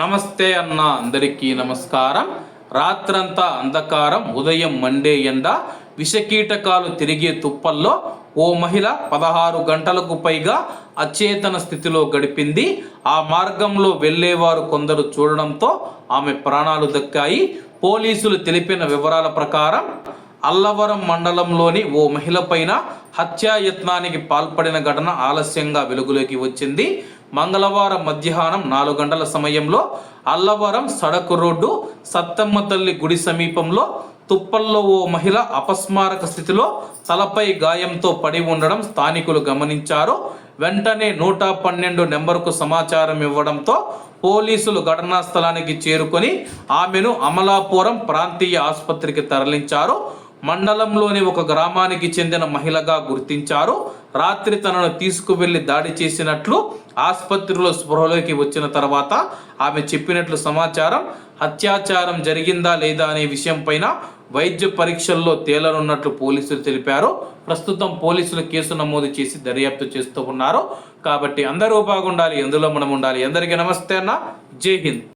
నమస్తే అన్న అందరికీ నమస్కారం. రాత్రంతా అంధకారం ఉదయం మండే ఎండ విషకీటకాలు తిరిగే తుప్పల్లో ఓ మహిళ పదహారు గంటలకు పైగా అచేతన స్థితిలో గడిపింది. ఆ మార్గంలో వెళ్ళేవారు కొందరు చూడడంతో ఆమె ప్రాణాలు దక్కాయి. పోలీసులు తెలిపిన వివరాల ప్రకారం అల్లవరం మండలంలోని ఓ మహిళ పైన హత్యాయత్నానికి పాల్పడిన ఘటన ఆలస్యంగా వెలుగులోకి వచ్చింది. మంగళవారం మధ్యాహ్నం నాలుగు గంటల సమయంలో అల్లవరం సడకు రోడ్డు సత్తమ్మ తల్లి గుడి సమీపంలో తుప్పల్లో ఓ మహిళ అపస్మారక స్థితిలో తలపై గాయంతో పడి ఉండడం స్థానికులు గమనించారు. వెంటనే నూట పన్నెండు నెంబర్కు సమాచారం ఇవ్వడంతో పోలీసులు ఘటనా స్థలానికి చేరుకొని ఆమెను అమలాపురం ప్రాంతీయ ఆసుపత్రికి తరలించారు. మండలంలోని ఒక గ్రామానికి చెందిన మహిళగా గుర్తించారు. రాత్రి తనను తీసుకువెళ్ళి దాడి చేసినట్లు ఆసుపత్రిలో స్పృహలోకి వచ్చిన తర్వాత ఆమె చెప్పినట్లు సమాచారం అత్యాచారం జరిగిందా లేదా అనే విషయం పైన వైద్య పరీక్షల్లో తేలనున్నట్లు పోలీసులు తెలిపారు. ప్రస్తుతం పోలీసులు కేసు నమోదు చేసి దర్యాప్తు చేస్తూ ఉన్నారు. కాబట్టి అందరూ బాగుండాలి ఎందులో మనం ఉండాలి. అందరికీ నమస్తే అన్న. జై హింద్.